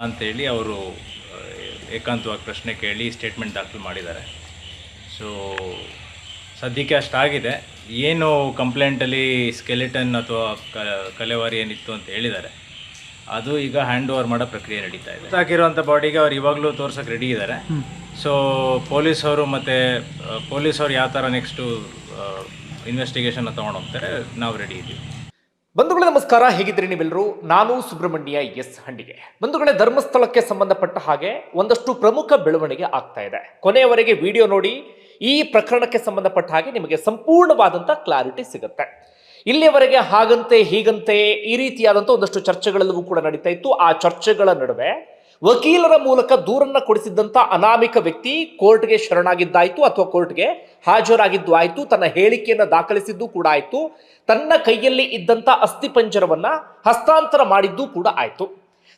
ಅಂತೇಳಿ ಅವರು ಏಕಾಂತವಾಗಿ ಪ್ರಶ್ನೆ ಕೇಳಿ ಸ್ಟೇಟ್ಮೆಂಟ್ ದಾಖಲು ಮಾಡಿದ್ದಾರೆ. ಸೊ ಸದ್ಯಕ್ಕೆ ಅಷ್ಟಾಗಿದೆ. ಏನು ಕಂಪ್ಲೇಂಟಲ್ಲಿ ಸ್ಕೆಲೆಟನ್ ಅಥವಾ ಕ ಕಲೆವಾರಿ ಏನಿತ್ತು ಅಂತ ಹೇಳಿದ್ದಾರೆ. ಅದು ಈಗ ಹ್ಯಾಂಡ್ ಓವರ್ ಮಾಡೋ ಪ್ರಕ್ರಿಯೆ ನಡೀತಾ ಇದೆ. ಹಾಕಿರುವಂಥ ಬಾಡಿಗೆ ಅವ್ರು ಇವಾಗಲೂ ತೋರ್ಸೋಕೆ ರೆಡಿ ಇದ್ದಾರೆ. ಸೊ ಪೊಲೀಸವರು ಮತ್ತು ಪೊಲೀಸವ್ರು ಯಾವ ಥರ ನೆಕ್ಸ್ಟು ಇನ್ವೆಸ್ಟಿಗೇಷನ್ ತೊಗೊಂಡು ಹೋಗ್ತಾರೆ ನಾವು ರೆಡಿ ಇದ್ದೀವಿ. ಬಂಧುಗಳೇ ನಮಸ್ಕಾರ, ಹೇಗಿದ್ದೀರಿ ನೀವೆಲ್ಲರೂ? ನಾನು ಸುಬ್ರಹ್ಮಣ್ಯ ಎಸ್ ಹಂಡಿಗೆ. ಬಂಧುಗಳೇ, ಧರ್ಮಸ್ಥಳಕ್ಕೆ ಸಂಬಂಧಪಟ್ಟ ಹಾಗೆ ಒಂದಷ್ಟು ಪ್ರಮುಖ ಬೆಳವಣಿಗೆ ಆಗ್ತಾ ಇದೆ. ಕೊನೆಯವರೆಗೆ ವಿಡಿಯೋ ನೋಡಿ, ಈ ಪ್ರಕರಣಕ್ಕೆ ಸಂಬಂಧಪಟ್ಟ ಹಾಗೆ ನಿಮಗೆ ಸಂಪೂರ್ಣವಾದಂಥ ಕ್ಲಾರಿಟಿ ಸಿಗುತ್ತೆ. ಇಲ್ಲಿಯವರೆಗೆ ಹಾಗಂತೆ ಹೀಗಂತೆ ಈ ರೀತಿಯಾದಂಥ ಒಂದಷ್ಟು ಚರ್ಚೆಗಳೆಲ್ಲವೂ ಕೂಡ ನಡೀತಾ ಇತ್ತು. ಆ ಚರ್ಚೆಗಳ ನಡುವೆ ವಕೀಲರ ಮೂಲಕ ದೂರನ್ನ ಕೊಡಿಸಿದ್ದಂಥ ಅನಾಮಿಕ ವ್ಯಕ್ತಿ ಕೋರ್ಟ್ಗೆ ಶರಣಾಗಿದ್ದಾಯ್ತು ಅಥವಾ ಕೋರ್ಟ್ಗೆ ಹಾಜರಾಗಿದ್ದು ಆಯಿತು, ತನ್ನ ಹೇಳಿಕೆಯನ್ನು ದಾಖಲಿಸಿದ್ದು ಕೂಡ ಆಯ್ತು, ತನ್ನ ಕೈಯಲ್ಲಿ ಇದ್ದಂಥ ಅಸ್ಥಿಪಂಜರವನ್ನು ಹಸ್ತಾಂತರ ಮಾಡಿದ್ದು ಕೂಡ ಆಯ್ತು.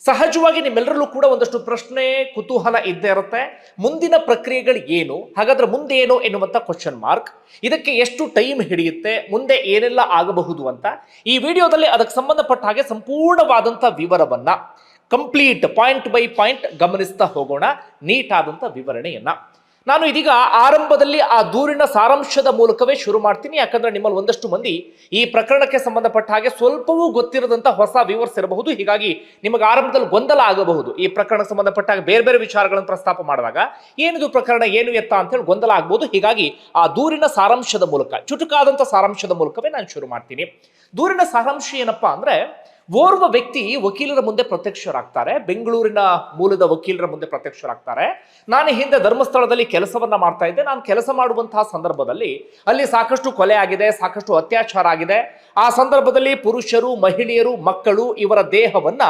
ಸಹಜವಾಗಿ ನಿಮ್ಮೆಲ್ಲರಲ್ಲೂ ಕೂಡ ಒಂದಷ್ಟು ಪ್ರಶ್ನೆ, ಕುತೂಹಲ ಇದ್ದೇ ಇರುತ್ತೆ. ಮುಂದಿನ ಪ್ರಕ್ರಿಯೆಗಳು ಏನು, ಹಾಗಾದ್ರೆ ಮುಂದೆ ಏನು ಎನ್ನುವಂಥ ಕ್ವಶನ್ ಮಾರ್ಕ್ ಇದಕ್ಕೆ ಎಷ್ಟು ಟೈಮ್ ಹಿಡಿಯುತ್ತೆ, ಮುಂದೆ ಏನೆಲ್ಲ ಆಗಬಹುದು ಅಂತ ಈ ವಿಡಿಯೋದಲ್ಲಿ ಅದಕ್ಕೆ ಸಂಬಂಧಪಟ್ಟ ಹಾಗೆ ಸಂಪೂರ್ಣವಾದಂಥ ವಿವರವನ್ನ. ಕಂಪ್ಲೀಟ್ ಪಾಯಿಂಟ್ ಬೈ ಪಾಯಿಂಟ್ ಗಮನಿಸ್ತಾ ಹೋಗೋಣ ನೀಟ್ ಆದಂತ ವಿವರಣೆಯನ್ನ. ನಾನು ಇದೀಗ ಆರಂಭದಲ್ಲಿ ಆ ದೂರಿನ ಸಾರಾಂಶದ ಮೂಲಕವೇ ಶುರು ಮಾಡ್ತೀನಿ, ಯಾಕಂದ್ರೆ ನಿಮ್ಮಲ್ಲಿ ಒಂದಷ್ಟು ಮಂದಿ ಈ ಪ್ರಕರಣಕ್ಕೆ ಸಂಬಂಧಪಟ್ಟ ಹಾಗೆ ಸ್ವಲ್ಪವೂ ಗೊತ್ತಿರದಂತ ಹೊಸ ವ್ಯೂವರ್ಸ್ ಇರಬಹುದು. ಹೀಗಾಗಿ ನಿಮಗೆ ಆರಂಭದಲ್ಲಿ ಗೊಂದಲ ಆಗಬಹುದು. ಈ ಪ್ರಕರಣಕ್ಕೆ ಸಂಬಂಧಪಟ್ಟ ಹಾಗೆ ಬೇರೆ ಬೇರೆ ವಿಚಾರಗಳನ್ನು ಪ್ರಸ್ತಾಪ ಮಾಡುವಾಗ, ಏನಿದು ಪ್ರಕರಣ, ಏನು ಎತ್ತ ಅಂತ ಹೇಳಿ ಗೊಂದಲ ಆಗಬಹುದು ಹೀಗಾಗಿ ಆ ದೂರಿನ ಸಾರಾಂಶದ ಮೂಲಕ ಚುಟುಕಾದಂಥ ಸಾರಾಂಶದ ಮೂಲಕವೇ ನಾನು ಶುರು ಮಾಡ್ತೀನಿ. ದೂರಿನ ಸಾರಾಂಶ ಏನಪ್ಪಾ ಅಂದ್ರೆ ಓರ್ವ ವ್ಯಕ್ತಿ ವಕೀಲರ ಮುಂದೆ ಪ್ರತ್ಯಕ್ಷರಾಗ್ತಾರೆ. ಬೆಂಗಳೂರಿನ ಮೂಲದ ವಕೀಲರ ಮುಂದೆ ಪ್ರತ್ಯಕ್ಷರಾಗ್ತಾರೆ. ನಾನು ಹಿಂದೆ ಧರ್ಮಸ್ಥಳದಲ್ಲಿ ಕೆಲಸವನ್ನ ಮಾಡ್ತಾ ಇದ್ದೆ. ನಾನು ಕೆಲಸ ಮಾಡುವಂತಹ ಸಂದರ್ಭದಲ್ಲಿ ಅಲ್ಲಿ ಸಾಕಷ್ಟು ಕೊಲೆ ಆಗಿದೆ, ಸಾಕಷ್ಟು ಅತ್ಯಾಚಾರ ಆಗಿದೆ. ಆ ಸಂದರ್ಭದಲ್ಲಿ ಪುರುಷರು, ಮಹಿಳೆಯರು, ಮಕ್ಕಳು ಇವರ ದೇಹವನ್ನ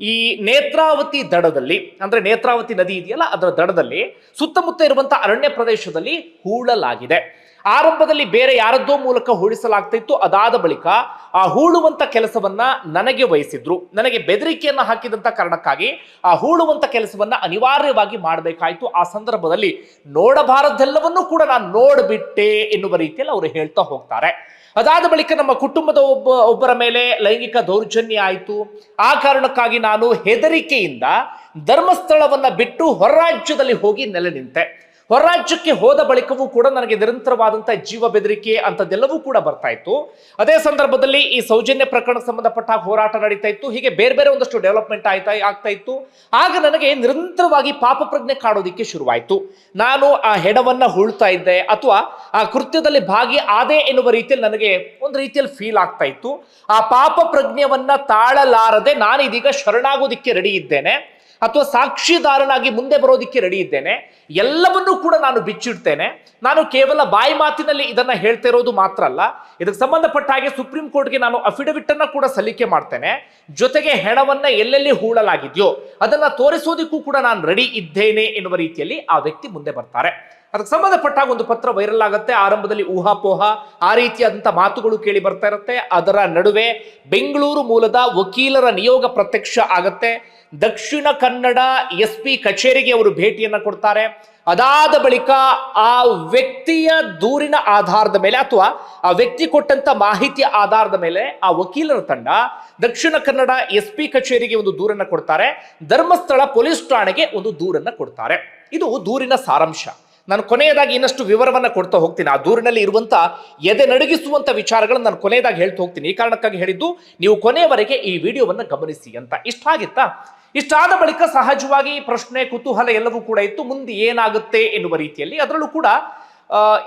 ಈ ನೇತ್ರಾವತಿ ದಡದಲ್ಲಿ, ಅಂದ್ರೆ ನೇತ್ರಾವತಿ ನದಿ ಇದೆಯಲ್ಲ, ಅದರ ದಡದಲ್ಲಿ ಸುತ್ತಮುತ್ತ ಇರುವಂತಹ ಅರಣ್ಯ ಪ್ರದೇಶದಲ್ಲಿ ಹೂಳಲಾಗಿದೆ. ಆರಂಭದಲ್ಲಿ ಬೇರೆ ಯಾರದ್ದೋ ಮೂಲಕ ಹೂಳಿಸಲಾಗ್ತಾ ಇತ್ತು ಅದಾದ ಬಳಿಕ ಆ ಹೂಳುವಂತ ಕೆಲಸವನ್ನ ನನಗೆ ವಹಿಸಿದ್ರು. ನನಗೆ ಬೆದರಿಕೆಯನ್ನು ಹಾಕಿದಂತ ಕಾರಣಕ್ಕಾಗಿ ಆ ಹೂಳುವಂತ ಕೆಲಸವನ್ನ ಅನಿವಾರ್ಯವಾಗಿ ಮಾಡಬೇಕಾಯಿತು. ಆ ಸಂದರ್ಭದಲ್ಲಿ ನೋಡಬಾರದೆಲ್ಲವನ್ನೂ ಕೂಡ ನಾನು ನೋಡ್ಬಿಟ್ಟೆ ಎನ್ನುವ ರೀತಿಯಲ್ಲಿ ಅವರು ಹೇಳ್ತಾ ಹೋಗ್ತಾರೆ. ಅದಾದ ಬಳಿಕ ನಮ್ಮ ಕುಟುಂಬದ ಒಬ್ಬ, ಒಬ್ಬರ ಮೇಲೆ ಲೈಂಗಿಕ ದೌರ್ಜನ್ಯ ಆಯಿತು. ಆ ಕಾರಣಕ್ಕಾಗಿ ನಾನು ಹೆದರಿಕೆಯಿಂದ ಧರ್ಮಸ್ಥಳವನ್ನ ಬಿಟ್ಟು ಹೊರರಾಜ್ಯದಲ್ಲಿ ಹೋಗಿ ನೆಲೆ ನಿಂತೆ. ಹೊರರಾಜ್ಯಕ್ಕೆ ಹೋದ ಬಳಿಕವೂ ಕೂಡ ನನಗೆ ನಿರಂತರವಾದಂಥ ಜೀವ ಬೆದರಿಕೆ ಅಂಥದ್ದೆಲ್ಲವೂ ಕೂಡ ಬರ್ತಾ ಇತ್ತು. ಅದೇ ಸಂದರ್ಭದಲ್ಲಿ ಈ ಸೌಜನ್ಯ ಪ್ರಕರಣಕ್ಕೆ ಸಂಬಂಧಪಟ್ಟ ಹೋರಾಟ ನಡೀತಾ ಇತ್ತು. ಹೀಗೆ ಬೇರೆ ಬೇರೆ ಒಂದಷ್ಟು ಡೆವಲಪ್ಮೆಂಟ್ ಆಯ್ತಾ, ಆಗ್ತಾ ಇತ್ತು. ಆಗ ನನಗೆ ನಿರಂತರವಾಗಿ ಪಾಪ ಪ್ರಜ್ಞೆ ಕಾಡೋದಿಕ್ಕೆ ಶುರುವಾಯಿತು. ನಾನು ಆ ಹೆಡವನ್ನ ಹುಳ್ತಾ ಇದ್ದೆ, ಅಥವಾ ಆ ಕೃತ್ಯದಲ್ಲಿ ಭಾಗಿ ಆದೆ ಎನ್ನುವ ರೀತಿಯಲ್ಲಿ ನನಗೆ ಒಂದು ರೀತಿಯಲ್ಲಿ ಫೀಲ್ ಆಗ್ತಾ ಇತ್ತು. ಆ ಪಾಪ ಪ್ರಜ್ಞೆಯನ್ನ ತಾಳಲಾರದೆ ನಾನು ಇದೀಗ ಶರಣಾಗೋದಿಕ್ಕೆ ರೆಡಿ ಇದ್ದೇನೆ. ಅಥವಾ ಸಾಕ್ಷಿದಾರನಾಗಿ ಮುಂದೆ ಬರೋದಿಕ್ಕೆ ರೆಡಿ ಇದ್ದೇನೆ, ಎಲ್ಲವನ್ನೂ ಕೂಡ ನಾನು ಬಿಚ್ಚಿಡ್ತೇನೆ. ನಾನು ಕೇವಲ ಬಾಯಿ ಮಾತಿನಲ್ಲಿ ಇದನ್ನ ಹೇಳ್ತಾ ಇರೋದು ಮಾತ್ರ ಅಲ್ಲ, ಇದಕ್ಕೆ ಸಂಬಂಧಪಟ್ಟ ಹಾಗೆ ಸುಪ್ರೀಂ ಕೋರ್ಟ್ಗೆ ನಾನು ಅಫಿಡವಿಟ್ ಅನ್ನ ಕೂಡ ಸಲ್ಲಿಕೆ ಮಾಡ್ತೇನೆ. ಜೊತೆಗೆ ಹೆಣವನ್ನ ಎಲ್ಲೆಲ್ಲಿ ಹೂಳಲಾಗಿದೆಯೋ ಅದನ್ನ ತೋರಿಸೋದಿಕ್ಕೂ ಕೂಡ ನಾನು ರೆಡಿ ಇದ್ದೇನೆ ಎನ್ನುವ ರೀತಿಯಲ್ಲಿ ಆ ವ್ಯಕ್ತಿ ಮುಂದೆ ಬರ್ತಾರೆ. ಅದಕ್ಕೆ ಸಂಬಂಧಪಟ್ಟ ಒಂದು ಪತ್ರ ವೈರಲ್ ಆಗುತ್ತೆ. ಆರಂಭದಲ್ಲಿ ಊಹಾಪೋಹ, ಆ ರೀತಿಯಾದಂಥ ಮಾತುಗಳು ಕೇಳಿ ಬರ್ತಾ ಇರುತ್ತೆ. ಅದರ ನಡುವೆ ಬೆಂಗಳೂರು ಮೂಲದ ವಕೀಲರ ನಿಯೋಗ ಪ್ರತ್ಯಕ್ಷ ಆಗತ್ತೆ. ದಕ್ಷಿಣ ಕನ್ನಡ ಎಸ್ ಪಿ ಕಚೇರಿಗೆ ಅವರು ಭೇಟಿಯನ್ನ ಕೊಡ್ತಾರೆ. ಅದಾದ ಬಳಿಕ ಆ ವ್ಯಕ್ತಿಯ ದೂರಿನ ಆಧಾರದ ಮೇಲೆ ಅಥವಾ ಆ ವ್ಯಕ್ತಿ ಕೊಟ್ಟಂತ ಮಾಹಿತಿಯ ಆಧಾರದ ಮೇಲೆ ಆ ವಕೀಲರ ತಂಡ ದಕ್ಷಿಣ ಕನ್ನಡ ಎಸ್ ಪಿ ಕಚೇರಿಗೆ ಒಂದು ದೂರನ್ನ ಕೊಡ್ತಾರೆ. ಧರ್ಮಸ್ಥಳ ಪೊಲೀಸ್ ಠಾಣೆಗೆ ಒಂದು ದೂರನ್ನ ಕೊಡ್ತಾರೆ. ಇದು ದೂರಿನ ಸಾರಾಂಶ. ನಾನು ಕೊನೆಯದಾಗಿ ಇನ್ನಷ್ಟು ವಿವರವನ್ನು ಕೊಡ್ತಾ ಹೋಗ್ತೀನಿ. ಆ ದೂರಿನಲ್ಲಿ ಇರುವಂಥ ಎದೆ ನಡುಗಿಸುವಂಥ ವಿಚಾರಗಳನ್ನು ನಾನು ಕೊನೆಯದಾಗಿ ಹೇಳ್ತಾ ಹೋಗ್ತೀನಿ. ಈ ಕಾರಣಕ್ಕಾಗಿ ಹೇಳಿದ್ದು, ನೀವು ಕೊನೆಯವರೆಗೆ ಈ ವಿಡಿಯೋವನ್ನು ಗಮನಿಸಿ ಅಂತ. ಇಷ್ಟ ಆಗಿತ್ತಾ? ಇಷ್ಟಾದ ಬಳಿಕ ಸಹಜವಾಗಿ ಪ್ರಶ್ನೆ, ಕುತೂಹಲ ಎಲ್ಲವೂ ಕೂಡ ಇತ್ತು. ಮುಂದೆ ಏನಾಗುತ್ತೆ ಎನ್ನುವ ರೀತಿಯಲ್ಲಿ ಅದರಲ್ಲೂ ಕೂಡ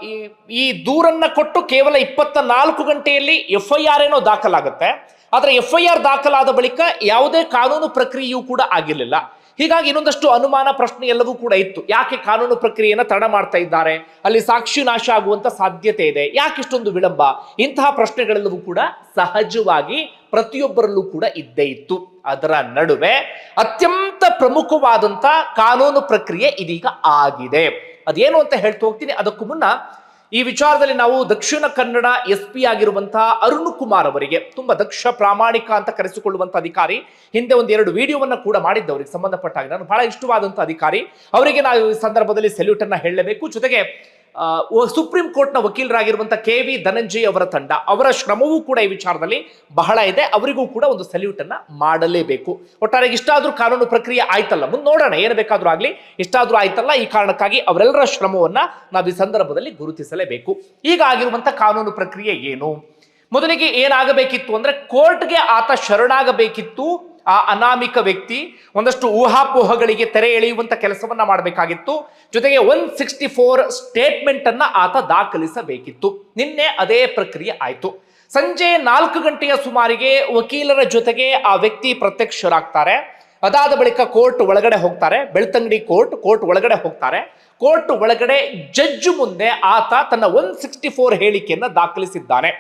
ಈ ಈ ದೂರನ್ನ ಕೊಟ್ಟು ಕೇವಲ ಇಪ್ಪತ್ತ ನಾಲ್ಕು ಗಂಟೆಯಲ್ಲಿ ಎಫ್ ಐ ಆರ್ ಏನೋ ದಾಖಲಾಗುತ್ತೆ. ಆದರೆ ಎಫ್ ಐ ಆರ್ ದಾಖಲಾದ ಬಳಿಕ ಯಾವುದೇ ಕಾನೂನು ಪ್ರಕ್ರಿಯೆಯೂ ಕೂಡ ಆಗಿರಲಿಲ್ಲ. ಹೀಗಾಗಿ ಇನ್ನೊಂದಷ್ಟು ಅನುಮಾನ ಪ್ರಶ್ನೆ ಎಲ್ಲವೂ ಕೂಡ ಇತ್ತು. ಯಾಕೆ ಕಾನೂನು ಪ್ರಕ್ರಿಯೆಯನ್ನು ತಡ ಮಾಡ್ತಾ ಇದ್ದಾರೆ? ಅಲ್ಲಿ ಸಾಕ್ಷಿ ನಾಶ ಆಗುವಂತ ಸಾಧ್ಯತೆ ಇದೆ. ಯಾಕೆ ಇಷ್ಟೊಂದು ವಿಳಂಬ? ಇಂತಹ ಪ್ರಶ್ನೆಗಳೆಲ್ಲವೂ ಕೂಡ ಸಹಜವಾಗಿ ಪ್ರತಿಯೊಬ್ಬರಲ್ಲೂ ಕೂಡ ಇದ್ದೇ ಇತ್ತು. ಅದರ ನಡುವೆ ಅತ್ಯಂತ ಪ್ರಮುಖವಾದಂತ ಕಾನೂನು ಪ್ರಕ್ರಿಯೆ ಇದೀಗ ಆಗಿದೆ. ಅದೇನು ಅಂತ ಹೇಳ್ತಾ ಹೋಗ್ತೀನಿ. ಅದಕ್ಕೂ ಮುನ್ನ ಈ ವಿಚಾರದಲ್ಲಿ ನಾವು ದಕ್ಷಿಣ ಕನ್ನಡ ಎಸ್ ಪಿ ಆಗಿರುವಂತಹ ಅರುಣ್ ಕುಮಾರ್ ಅವರಿಗೆ ತುಂಬಾ ದಕ್ಷ, ಪ್ರಾಮಾಣಿಕ ಅಂತ ಕರೆಸಿಕೊಳ್ಳುವಂತ ಅಧಿಕಾರಿ, ಹಿಂದೆ ಒಂದು ಎರಡು ವಿಡಿಯೋವನ್ನ ಕೂಡ ಮಾಡಿದ್ದ ಅವರಿಗೆ ಸಂಬಂಧಪಟ್ಟ ಹಾಗೆ ನಾನು ಬಹಳ ಇಷ್ಟವಾದಂತಹ ಅಧಿಕಾರಿ. ಅವರಿಗೆ ನಾವು ಈ ಸಂದರ್ಭದಲ್ಲಿ ಸೆಲ್ಯೂಟ್ ಅನ್ನ ಹೇಳಬೇಕು ಜೊತೆಗೆ ಸುಪ್ರೀಂ ಕೋರ್ಟ್ನ ವಕೀಲರಾಗಿರುವಂಥ ಕೆ ವಿ ಧನಂಜಯ್ ಅವರ ತಂಡ, ಅವರ ಶ್ರಮವೂ ಕೂಡ ಈ ವಿಚಾರದಲ್ಲಿ ಬಹಳ ಇದೆ. ಅವರಿಗೂ ಕೂಡ ಒಂದು ಸಲ್ಯೂಟ್ ಅನ್ನ ಮಾಡಲೇಬೇಕು. ಒಟ್ಟಾರೆ ಇಷ್ಟಾದ್ರೂ ಕಾನೂನು ಪ್ರಕ್ರಿಯೆ ಆಯ್ತಲ್ಲ? ಮುಂದೆ ನೋಡೋಣ, ಏನು ಬೇಕಾದ್ರೂ ಆಗಲಿ. ಇಷ್ಟಾದ್ರೂ ಆಯ್ತಲ್ಲ, ಈ ಕಾರಣಕ್ಕಾಗಿ ಅವರೆಲ್ಲರ ಶ್ರಮವನ್ನ ನಾವು ಈ ಸಂದರ್ಭದಲ್ಲಿ ಗುರುತಿಸಲೇಬೇಕು. ಈಗ ಆಗಿರುವಂಥ ಕಾನೂನು ಪ್ರಕ್ರಿಯೆ ಏನು? ಮೊದಲಿಗೆ ಏನಾಗಬೇಕಿತ್ತು ಅಂದ್ರೆ, ಕೋರ್ಟ್ಗೆ ಆತ ಶರಣಾಗಬೇಕಿತ್ತು. ಆ ಅನಾಮಿಕ ವ್ಯಕ್ತಿ ಒಂದಷ್ಟು ಊಹಾಪೋಹಗಳಿಗೆ ತೆರೆ ಎಳೆಯುವಂತ ಕೆಲಸವನ್ನ ಮಾಡಬೇಕಾಗಿತ್ತು. ಜೊತೆಗೆ ಒನ್ ಸಿಕ್ಸ್ಟಿ ಫೋರ್ ಸ್ಟೇಟ್ಮೆಂಟ್ ಅನ್ನ ಆತ ದಾಖಲಿಸಬೇಕಿತ್ತು. ನಿನ್ನೆ ಅದೇ ಪ್ರಕ್ರಿಯೆ ಆಯಿತು. ಸಂಜೆ ನಾಲ್ಕು ಗಂಟೆಯ ಸುಮಾರಿಗೆ ವಕೀಲರ ಜೊತೆಗೆ ಆ ವ್ಯಕ್ತಿ ಪ್ರತ್ಯಕ್ಷರಾಗ್ತಾರೆ. ಅದಾದ ಬಳಿಕ ಕೋರ್ಟ್ ಒಳಗಡೆ ಹೋಗ್ತಾರೆ. ಬೆಳ್ತಂಗಡಿ ಕೋರ್ಟ್ ಕೋರ್ಟ್ ಒಳಗಡೆ ಹೋಗ್ತಾರೆ. ಕೋರ್ಟ್ ಒಳಗಡೆ ಜಡ್ಜ್ ಮುಂದೆ ಆತ ತನ್ನ ಒನ್ ಸಿಕ್ಸ್ಟಿ ಫೋರ್ ಹೇಳಿಕೆಯನ್ನ ದಾಖಲಿಸಿದ್ದಾನೆ.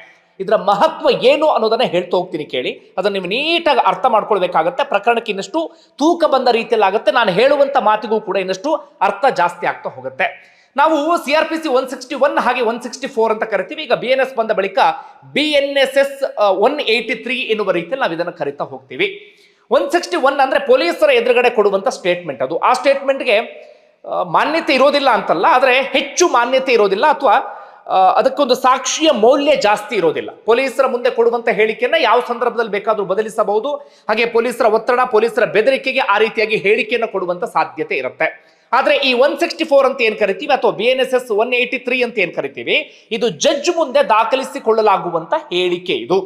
ಇದರ ಮಹತ್ವ ಏನು ಅನ್ನೋದನ್ನು ಹೇಳ್ತಾ ಹೋಗ್ತೀನಿ ಕೇಳಿ. ಅದನ್ನು ನೀವು ನೀಟಾಗಿ ಅರ್ಥ ಮಾಡ್ಕೊಳ್ಬೇಕಾಗತ್ತೆ. ಪ್ರಕರಣಕ್ಕೆ ಇನ್ನಷ್ಟು ತೂಕ ಬಂದ ರೀತಿಯಲ್ಲಿ ಆಗುತ್ತೆ ನಾನು ಹೇಳುವಂಥ ಮಾತಿಗೂ ಕೂಡ ಇನ್ನಷ್ಟು ಅರ್ಥ ಜಾಸ್ತಿ ಆಗ್ತಾ ಹೋಗುತ್ತೆ. ನಾವು C R P C one sixty one ಹಾಗೆ ಒನ್ ಸಿಕ್ಸ್ಟಿ ಫೋರ್ ಅಂತ ಕರಿತೀವಿ. ಈಗ ಬಿ ಎನ್ ಎಸ್ ಬಂದ ಬಳಿಕ B N S S one eighty three ಎನ್ನುವ ರೀತಿಯಲ್ಲಿ ನಾವು ಇದನ್ನು ಕರಿತಾ ಹೋಗ್ತೀವಿ. ಒನ್ ಸಿಕ್ಸ್ಟಿ ಒನ್ ಅಂದ್ರೆ ಪೊಲೀಸರ ಎದುರುಗಡೆ ಕೊಡುವಂಥ ಸ್ಟೇಟ್ಮೆಂಟ್ ಅದು. ಆ ಸ್ಟೇಟ್ಮೆಂಟ್ಗೆ ಮಾನ್ಯತೆ ಇರೋದಿಲ್ಲ ಅಂತಲ್ಲ, ಆದರೆ ಹೆಚ್ಚು ಮಾನ್ಯತೆ ಇರೋದಿಲ್ಲ ಅಥವಾ ಅದಕ್ಕೊಂದು ಸಾಕ್ಷಿಯ ಮೌಲ್ಯ ಜಾಸ್ತಿ ಇರೋದಿಲ್ಲ. ಪೊಲೀಸರ ಮುಂದೆ ಕೊಡುವಂತ ಹೇಳಿಕೆಯನ್ನ ಯಾವ ಸಂದರ್ಭದಲ್ಲಿ ಬೇಕಾದರೂ ಬದಲಿಸಬಹುದು. ಹಾಗೆ ಪೊಲೀಸರ ಒತ್ತಡ, ಪೊಲೀಸರ ಬೆದರಿಕೆಗೆ ಆ ರೀತಿಯಾಗಿ ಹೇಳಿಕೆಯನ್ನು ಕೊಡುವಂತ ಸಾಧ್ಯತೆ ಇರುತ್ತೆ. ಆದ್ರೆ ಈ ಒನ್ ಸಿಕ್ಸ್ಟಿ ಫೋರ್ ಅಂತ ಏನ್ ಕರಿತೀವಿ ಅಥವಾ B N S S one eighty three ಅಂತ ಏನ್ ಕರಿತೀವಿ, ಇದು ಜಡ್ಜ್ ಮುಂದೆ ದಾಖಲಿಸಿಕೊಳ್ಳಲಾಗುವಂತ ಹೇಳಿಕೆ ಇದು.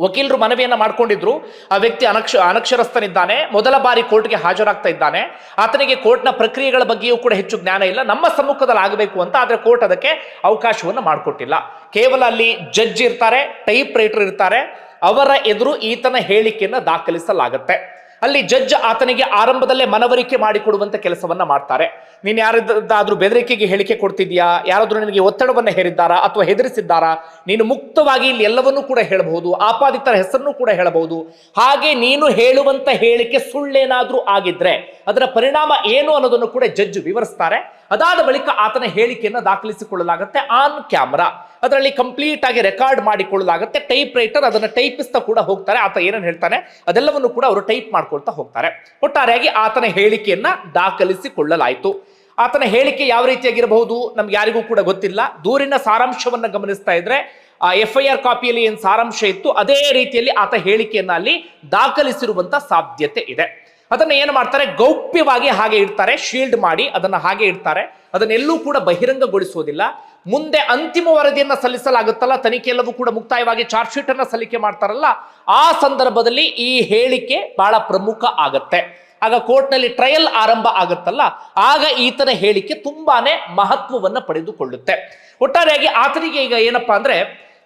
ವಕೀಲರು ಮನವಿಯನ್ನ ಮಾಡ್ಕೊಂಡಿದ್ರು. ಆ ವ್ಯಕ್ತಿ ಅನಕ್ಷ, ಅನಕ್ಷರಸ್ಥನಿದ್ದಾನೆ. ಮೊದಲ ಬಾರಿ ಕೋರ್ಟ್ಗೆ ಹಾಜರಾಗ್ತಾ ಇದ್ದಾನೆ. ಆತನಿಗೆ ಕೋರ್ಟ್ನ ಪ್ರಕ್ರಿಯೆಗಳ ಬಗ್ಗೆಯೂ ಕೂಡ ಹೆಚ್ಚು ಜ್ಞಾನ ಇಲ್ಲ. ನಮ್ಮ ಸಮ್ಮುಖದಲ್ಲಿ ಆಗಬೇಕು ಅಂತ, ಆದ್ರೆ ಕೋರ್ಟ್ ಅದಕ್ಕೆ ಅವಕಾಶವನ್ನು ಮಾಡಿಕೊಟ್ಟಿಲ್ಲ. ಕೇವಲ ಅಲ್ಲಿ ಜಡ್ಜ್ ಇರ್ತಾರೆ, ಟೈಪ್ ರೈಟರ್ ಇರ್ತಾರೆ. ಅವರ ಎದುರು ಈತನ ಹೇಳಿಕೆಯನ್ನು ದಾಖಲಿಸಲಾಗತ್ತೆ. ಅಲ್ಲಿ ಜಡ್ಜ್ ಆತನಿಗೆ ಆರಂಭದಲ್ಲೇ ಮನವರಿಕೆ ಮಾಡಿಕೊಡುವಂತ ಕೆಲಸವನ್ನ ಮಾಡ್ತಾರೆ. ನೀನು ಯಾರದ್ದಾದ್ರೂ ಬೆದರಿಕೆಗೆ ಹೇಳಿಕೆ ಕೊಡ್ತಿದ್ಯಾ? ಯಾರಾದ್ರೂ ನಿನಗೆ ಒತ್ತಡವನ್ನ ಹೇರಿದ್ದಾರಾ ಅಥವಾ ಹೆದರಿಸಿದ್ದಾರಾ? ನೀನು ಮುಕ್ತವಾಗಿ ಇಲ್ಲಿ ಎಲ್ಲವನ್ನೂ ಕೂಡ ಹೇಳಬಹುದು, ಆಪಾದಿತರ ಹೆಸರನ್ನು ಕೂಡ ಹೇಳಬಹುದು. ಹಾಗೆ ನೀನು ಹೇಳುವಂತ ಹೇಳಿಕೆ ಸುಳ್ಳೇನಾದ್ರೂ ಆಗಿದ್ರೆ ಅದರ ಪರಿಣಾಮ ಏನು ಅನ್ನೋದನ್ನು ಕೂಡ ಜಡ್ಜ್ ವಿವರಿಸ್ತಾರೆ. ಅದಾದ ಬಳಿಕ ಆತನ ಹೇಳಿಕೆಯನ್ನು ದಾಖಲಿಸಿಕೊಳ್ಳಲಾಗುತ್ತೆ ಆನ್ ಕ್ಯಾಮ್ರಾ. ಅದರಲ್ಲಿ ಕಂಪ್ಲೀಟ್ ಆಗಿ ರೆಕಾರ್ಡ್ ಮಾಡಿಕೊಳ್ಳಲಾಗುತ್ತೆ. ಟೈಪ್ ರೈಟರ್ ಅದನ್ನ ಟೈಪಿಸ್ತಾ ಕೂಡ ಹೋಗ್ತಾರೆ. ಆತ ಏನೇನು ಹೇಳ್ತಾನೆ? ಅದೆಲ್ಲವನ್ನು ಕೂಡ ಅವರು ಟೈಪ್ ಮಾಡ್ಕೊಳ್ತಾ ಹೋಗ್ತಾರೆ. ಒಟ್ಟಾರೆಯಾಗಿ ಆತನ ಹೇಳಿಕೆಯನ್ನ ದಾಖಲಿಸಿಕೊಳ್ಳಲಾಯಿತು. ಆತನ ಹೇಳಿಕೆ ಯಾವ ರೀತಿಯಾಗಿರಬಹುದು? ನಮ್ಗೆ ಯಾರಿಗೂ ಕೂಡ ಗೊತ್ತಿಲ್ಲ. ದೂರಿನ ಸಾರಾಂಶವನ್ನ ಗಮನಿಸ್ತಾ ಇದ್ರೆ, ಆ ಎಫ್ ಐ ಆರ್ ಕಾಪಿಯಲ್ಲಿ ಏನು ಸಾರಾಂಶ ಇತ್ತು, ಅದೇ ರೀತಿಯಲ್ಲಿ ಆತ ಹೇಳಿಕೆಯನ್ನ ಅಲ್ಲಿ ದಾಖಲಿಸಿರುವಂತ ಸಾಧ್ಯತೆ ಇದೆ. ಅದನ್ನ ಏನು ಮಾಡ್ತಾರೆ? ಗೌಪ್ಯವಾಗಿ ಹಾಗೆ ಇಡ್ತಾರೆ ಶೀಲ್ಡ್ ಮಾಡಿ ಅದನ್ನ ಹಾಗೆ ಇಡ್ತಾರೆ. ಅದನ್ನೆಲ್ಲೂ ಕೂಡ ಬಹಿರಂಗಗೊಳಿಸೋದಿಲ್ಲ ಮುಂದೆ ಅಂತಿಮ ವರದಿಯನ್ನು ಸಲ್ಲಿಸಲಾಗುತ್ತಲ್ಲ, ತನಿಖೆ ಎಲ್ಲವೂ ಕೂಡ ಮುಕ್ತಾಯವಾಗಿ ಚಾರ್ಜ್ ಶೀಟ್ ಅನ್ನ ಸಲ್ಲಿಕೆ ಮಾಡ್ತಾರಲ್ಲ, ಆ ಸಂದರ್ಭದಲ್ಲಿ ಈ ಹೇಳಿಕೆ ಬಹಳ ಪ್ರಮುಖ ಆಗತ್ತೆ. ಆಗ ಕೋರ್ಟ್ನಲ್ಲಿ ಟ್ರಯಲ್ ಆರಂಭ ಆಗುತ್ತಲ್ಲ, ಆಗ ಈತನ ಹೇಳಿಕೆ ತುಂಬಾನೇ ಮಹತ್ವವನ್ನ ಪಡೆದುಕೊಳ್ಳುತ್ತೆ. ಒಟ್ಟಾರೆಯಾಗಿ ಆತನಿಗೆ ಈಗ ಏನಪ್ಪಾ ಅಂದ್ರೆ,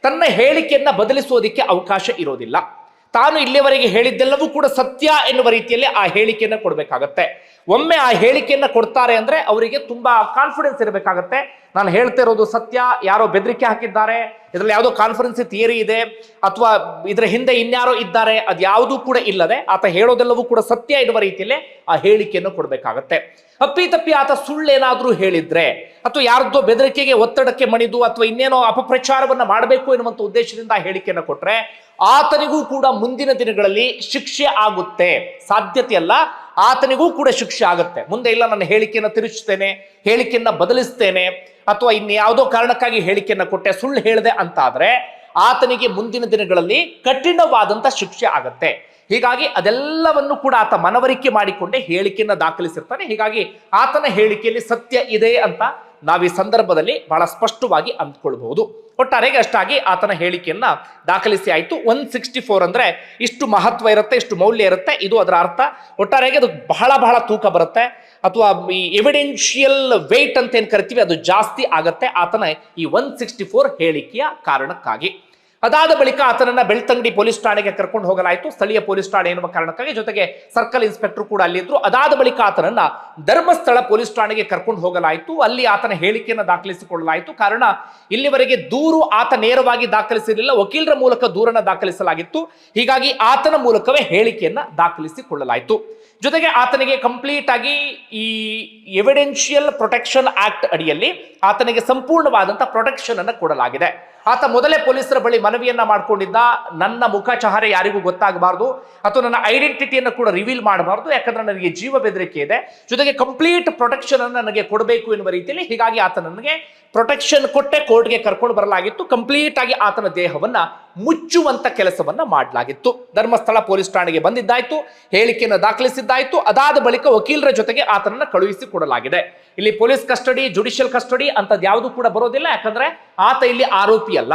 ತನ್ನ ಹೇಳಿಕೆಯನ್ನ ಬದಲಿಸೋದಿಕ್ಕೆ ಅವಕಾಶ ಇರೋದಿಲ್ಲ. ತಾನು ಇಲ್ಲಿಯವರೆಗೆ ಹೇಳಿದ್ದೆಲ್ಲವೂ ಕೂಡ ಸತ್ಯ ಎನ್ನುವ ರೀತಿಯಲ್ಲಿ ಆ ಹೇಳಿಕೆಯನ್ನು ಕೊಡಬೇಕಾಗತ್ತೆ. ಒಮ್ಮೆ ಆ ಹೇಳಿಕೆಯನ್ನು ಕೊಡ್ತಾರೆ ಅಂದ್ರೆ ಅವರಿಗೆ ತುಂಬಾ ಕಾನ್ಫಿಡೆನ್ಸ್ ಇರಬೇಕಾಗತ್ತೆ. ನಾನು ಹೇಳ್ತಾ ಇರೋದು ಸತ್ಯ, ಯಾರೋ ಬೆದರಿಕೆ ಹಾಕಿದ್ದಾರೆ, ಇದರಲ್ಲಿ ಯಾವುದೋ ಕಾನ್ಫರೆನ್ಸ್ ಥಿಯರಿ ಇದೆ, ಅಥವಾ ಇದರ ಹಿಂದೆ ಇನ್ಯಾರೋ ಇದ್ದಾರೆ, ಅದು ಯಾವುದೂ ಕೂಡ ಇಲ್ಲದೆ ಆತ ಹೇಳೋದೆಲ್ಲವೂ ಕೂಡ ಸತ್ಯ ಇರುವ ರೀತಿಯಲ್ಲಿ ಆ ಹೇಳಿಕೆಯನ್ನು ಕೊಡಬೇಕಾಗತ್ತೆ. ಅಪ್ಪಿ ತಪ್ಪಿ ಆತ ಸುಳ್ಳೇನಾದರೂ ಹೇಳಿದ್ರೆ, ಅಥವಾ ಯಾರ್ದೋ ಬೆದರಿಕೆಗೆ ಒತ್ತಡಕ್ಕೆ ಮಣಿದು ಅಥವಾ ಇನ್ನೇನೋ ಅಪಪ್ರಚಾರವನ್ನು ಮಾಡಬೇಕು ಎನ್ನುವಂಥ ಉದ್ದೇಶದಿಂದ ಹೇಳಿಕೆಯನ್ನು ಕೊಟ್ರೆ, ಆತನಿಗೂ ಕೂಡ ಮುಂದಿನ ದಿನಗಳಲ್ಲಿ ಶಿಕ್ಷೆ ಆಗುತ್ತೆ. ಸಾಧ್ಯತೆ ಅಲ್ಲ ಆತನಿಗೂ ಕೂಡ ಶಿಕ್ಷೆ ಆಗುತ್ತೆ. ಮುಂದೆ ಇಲ್ಲ, ನನ್ನ ಹೇಳಿಕೆಯನ್ನು ತಿರುಚುತ್ತೇನೆ ಹೇಳಿಕೆಯನ್ನ ಬದಲಿಸ್ತೇನೆ, ಅಥವಾ ಇನ್ಯಾವುದೋ ಕಾರಣಕ್ಕಾಗಿ ಹೇಳಿಕೆಯನ್ನು ಕೊಟ್ಟೆ, ಸುಳ್ಳು ಹೇಳಿದೆ ಅಂತ ಆದ್ರೆ ಆತನಿಗೆ ಮುಂದಿನ ದಿನಗಳಲ್ಲಿ ಕಠಿಣವಾದಂತ ಶಿಕ್ಷೆ ಆಗತ್ತೆ. ಹೀಗಾಗಿ ಅದೆಲ್ಲವನ್ನು ಕೂಡ ಆತ ಮನವರಿಕೆ ಮಾಡಿಕೊಂಡೇ ಹೇಳಿಕೆಯನ್ನ ದಾಖಲಿಸಿರ್ತಾನೆ. ಹೀಗಾಗಿ ಆತನ ಹೇಳಿಕೆಯಲ್ಲಿ ಸತ್ಯ ಇದೆ ಅಂತ ನಾವು ಈ ಸಂದರ್ಭದಲ್ಲಿ ಬಹಳ ಸ್ಪಷ್ಟವಾಗಿ ಅಂದ್ಕೊಳ್ಬಹುದು. ಒಟ್ಟಾರೆಗೆ ಅಷ್ಟಾಗಿ ಆತನ ಹೇಳಿಕೆಯನ್ನ ದಾಖಲಿಸಿ ಆಯಿತು. ಒನ್ ಸಿಕ್ಸ್ಟಿ ಫೋರ್ ಅಂದ್ರೆ ಇಷ್ಟು ಮಹತ್ವ ಇರುತ್ತೆ, ಇಷ್ಟು ಮೌಲ್ಯ ಇರುತ್ತೆ, ಇದು ಅದರ ಅರ್ಥ. ಒಟ್ಟಾರೆಗೆ ಅದು ಬಹಳ ಬಹಳ ತೂಕ ಬರುತ್ತೆ. ಅಥವಾ ಈ ಎವಿಡೆನ್ಷಿಯಲ್ ವೆಯ್ಟ್ ಅಂತ ಏನ್ ಕರಿತೀವಿ, ಅದು ಜಾಸ್ತಿ ಆಗತ್ತೆ. ಆತನ ಈ ಒನ್ ಸಿಕ್ಸ್ಟಿ ಫೋರ್ ಹೇಳಿಕೆಯ ಕಾರಣಕ್ಕಾಗಿ. ಅದಾದ ಬಳಿಕ ಆತನನ್ನ ಬೆಳ್ತಂಗಡಿ ಪೊಲೀಸ್ ಠಾಣೆಗೆ ಕರ್ಕೊಂಡು ಹೋಗಲಾಯಿತು. ಸ್ಥಳೀಯ ಪೊಲೀಸ್ ಠಾಣೆ ಎನ್ನುವ ಕಾರಣಕ್ಕಾಗಿ ಜೊತೆಗೆ ಸರ್ಕಲ್ ಇನ್ಸ್ಪೆಕ್ಟರ್ ಕೂಡ ಅಲ್ಲಿದ್ರು ಅದಾದ ಬಳಿಕ ಆತನನ್ನ ಧರ್ಮಸ್ಥಳ ಪೊಲೀಸ್ ಠಾಣೆಗೆ ಕರ್ಕೊಂಡು ಹೋಗಲಾಯಿತು. ಅಲ್ಲಿ ಆತನ ಹೇಳಿಕೆಯನ್ನು ದಾಖಲಿಸಿಕೊಳ್ಳಲಾಯಿತು. ಕಾರಣ, ಇಲ್ಲಿವರೆಗೆ ದೂರು ಆತ ನೇರವಾಗಿ ದಾಖಲಿಸಿರಲಿಲ್ಲ. ವಕೀಲರ ಮೂಲಕ ದೂರನ್ನ ದಾಖಲಿಸಲಾಗಿತ್ತು. ಹೀಗಾಗಿ ಆತನ ಮೂಲಕವೇ ಹೇಳಿಕೆಯನ್ನ ದಾಖಲಿಸಿಕೊಳ್ಳಲಾಯಿತು. ಜೊತೆಗೆ ಆತನಿಗೆ ಕಂಪ್ಲೀಟ್ ಆಗಿ ಈ ಎವಿಡೆನ್ಷಿಯಲ್ ಪ್ರೊಟೆಕ್ಷನ್ ಆಕ್ಟ್ ಅಡಿಯಲ್ಲಿ ಆತನಿಗೆ ಸಂಪೂರ್ಣವಾದಂತಹ ಪ್ರೊಟೆಕ್ಷನ್ ಅನ್ನು ಕೊಡಲಾಗಿದೆ. ಆತ ಮೊದಲೇ ಪೊಲೀಸರ ಬಳಿ ಮನವಿಯನ್ನ ಮಾಡ್ಕೊಂಡಿದ್ದ. ನನ್ನ ಮುಖ ಚಹರೆ ಯಾರಿಗೂ ಗೊತ್ತಾಗಬಾರ್ದು. ಅಥವಾ ನನ್ನ ಐಡೆಂಟಿಟಿಯನ್ನು ಕೂಡ ರಿವೀಲ್ ಮಾಡಬಾರ್ದು. ಯಾಕಂದ್ರೆ ನನಗೆ ಜೀವ ಬೆದರಿಕೆ ಇದೆ. ಜೊತೆಗೆ ಕಂಪ್ಲೀಟ್ ಪ್ರೊಟೆಕ್ಷನ್ ಅನ್ನು ನನಗೆ ಕೊಡಬೇಕು ಎನ್ನುವ ರೀತಿಯಲ್ಲಿ ಹೀಗಾಗಿ ಆತ ನನಗೆ ಪ್ರೊಟೆಕ್ಷನ್ ಕೊಟ್ಟೆ ಕೋರ್ಟ್ಗೆ ಕರ್ಕೊಂಡು ಬರಲಾಗಿತ್ತು. ಕಂಪ್ಲೀಟ್ ಆಗಿ ಆತನ ದೇಹವನ್ನ ಮುಚ್ಚುವಂತ ಕೆಲಸವನ್ನ ಮಾಡಲಾಗಿತ್ತು. ಧರ್ಮಸ್ಥಳ ಪೊಲೀಸ್ ಠಾಣೆಗೆ ಬಂದಿದ್ದಾಯ್ತು. ಹೇಳಿಕೆಯನ್ನು ದಾಖಲಿಸಿದ್ದಾಯ್ತು. ಅದಾದ ಬಳಿಕ ವಕೀಲರ ಜೊತೆಗೆ ಆತನನ್ನ ಕಳುಹಿಸಿ ಕೊಡಲಾಗಿದೆ. ಇಲ್ಲಿ ಪೊಲೀಸ್ ಕಸ್ಟಡಿ, ಜುಡಿಷಿಯಲ್ ಕಸ್ಟಡಿ ಅಂತದ್ ಯಾವುದು ಕೂಡ ಬರೋದಿಲ್ಲ. ಯಾಕಂದ್ರೆ ಆತ ಇಲ್ಲಿ ಆರೋಪಿ ಅಲ್ಲ.